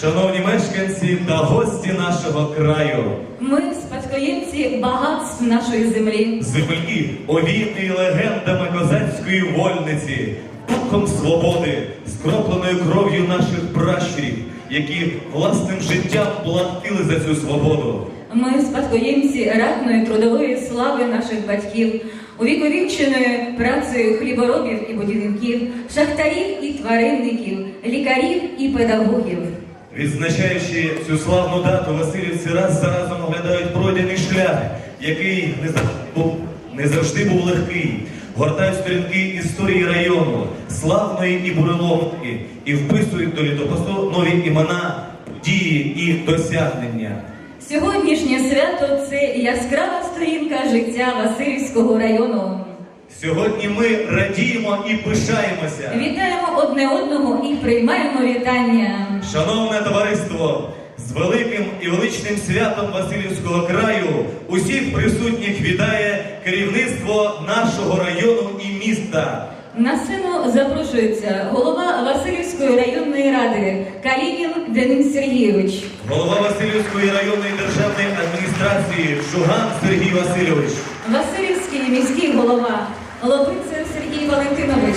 Шановні мешканці та гості нашого краю, Ми спадкоємці багатств нашої землі. землі, овіяні легендами козацької вольниці, духом свободи, скропленою кров'ю наших пращурів, які власним життям платили за цю свободу. Ми спадкоємці ратної трудової слави наших батьків, увіковіченою працею хліборобів і будівників, шахтарів і тваринників, лікарів і педагогів. Відзначаючи цю славну дату, Васильівці раз за разом оглядають пройдений шлях, який не завжди був, не завжди був легкий. Гортають сторінки історії району, славної і буреломної, і вписують до літопису нові імена, дії і досягнення. Сьогоднішнє свято це яскрава сторінка життя Васильівського району. Сьогодні ми радіємо і пишаємося. Вітаємо одне одного і приймаємо вітання. Шановне товариство, з великим і величним святом Васильівського краю усіх присутніх вітає керівництво нашого району і міста. На сцену запрошується голова Васильівської районної ради Калінін Денис Сергійович, Голова Васильівської районної державної адміністрації Шуган Сергій Васильович, Васильівський міський голова Лобицев Сергій Валентинович,